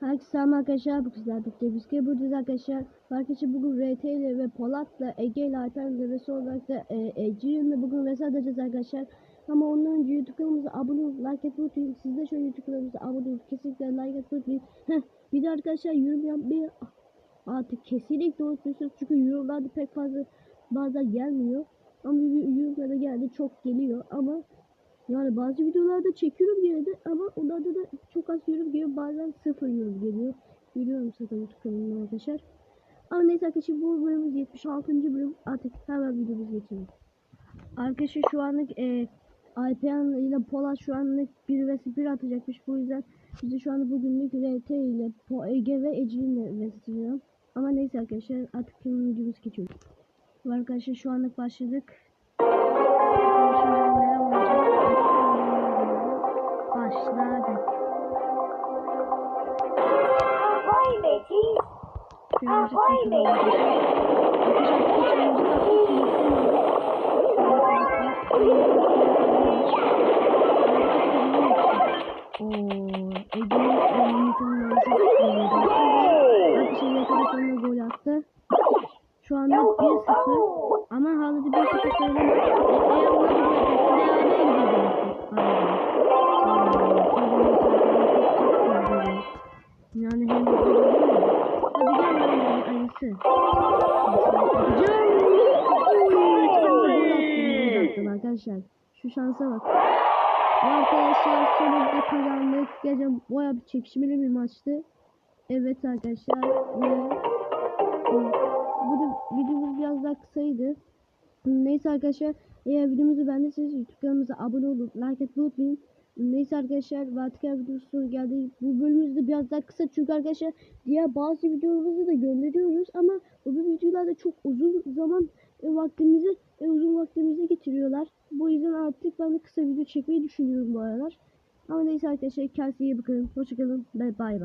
Herkese selam arkadaşlar. Bu kızlar birlikte biz de buradayız arkadaşlar. Arkadaşlar bugün RT ile ve Polat'la Ege ile Alper ve Resul olarak da e, Ece'yle bugün Resul atacağız arkadaşlar. Ama ondan önce YouTube kanalımıza abone olup like etmeyi unutmayın. Siz de şöyle YouTube kanalımıza abone olup kesinlikle like etmeyi unutmayın. Bir de arkadaşlar yorum yapmayı artık kesinlikle unutmuyorsunuz. Çünkü yorumlarda pek fazla bazen gelmiyor. Ama bir yorumlara geldi çok geliyor ama yani bazı videolarda çekiyorum gene de ama onlarda da çok az yorum geliyor. Bazen sıfır yorum geliyor. Biliyorum zaten kanalımdan arkadaşlar. Ama neyse arkadaşlar bu bölümümüz 76. bölüm. Artık hemen videomuza geçelim. Arkadaşlar şu anlık e, Alperen ile Polat şu anlık 1 vs 1 atacakmış. Bu yüzden bizi şu anda bugünlük RT ile Po Ege ve Ece'yle vs atıyorum. Ama neyse arkadaşlar artık videomuza geçiyoruz. Arkadaşlar şu anlık başladık. Ahoy, bakalım. mateys! Ooo, Ege'nin Ege'nin Arkadaşlar yakada sonra gol attı. Şu anda 1-0 ama hala da 1-0 sayılamaz. E, eğer onlar da Can! Arkadaşlar şu şansa bak. Arkadaşlar sonunda kazandık. Gece baya bir çekişmeli bir maçtı. Evet arkadaşlar ve bu da videomuz biraz daha kısaydı. Neyse arkadaşlar eğer videomuzu beğendiyseniz YouTube kanalımıza abone olup like etmeyi unutmayın. Neyse arkadaşlar Vatikan videosu geldi. Bu bölümümüz de biraz daha kısa çünkü arkadaşlar diğer bazı videolarımızı da gönderiyoruz ama bu videolarda çok uzun zaman e, vaktimizi e, uzun vaktimizi getiriyorlar. Bu yüzden artık ben de kısa video çekmeyi düşünüyorum bu aralar. Ama neyse arkadaşlar kendinize iyi bakın. Hoşçakalın bay bay.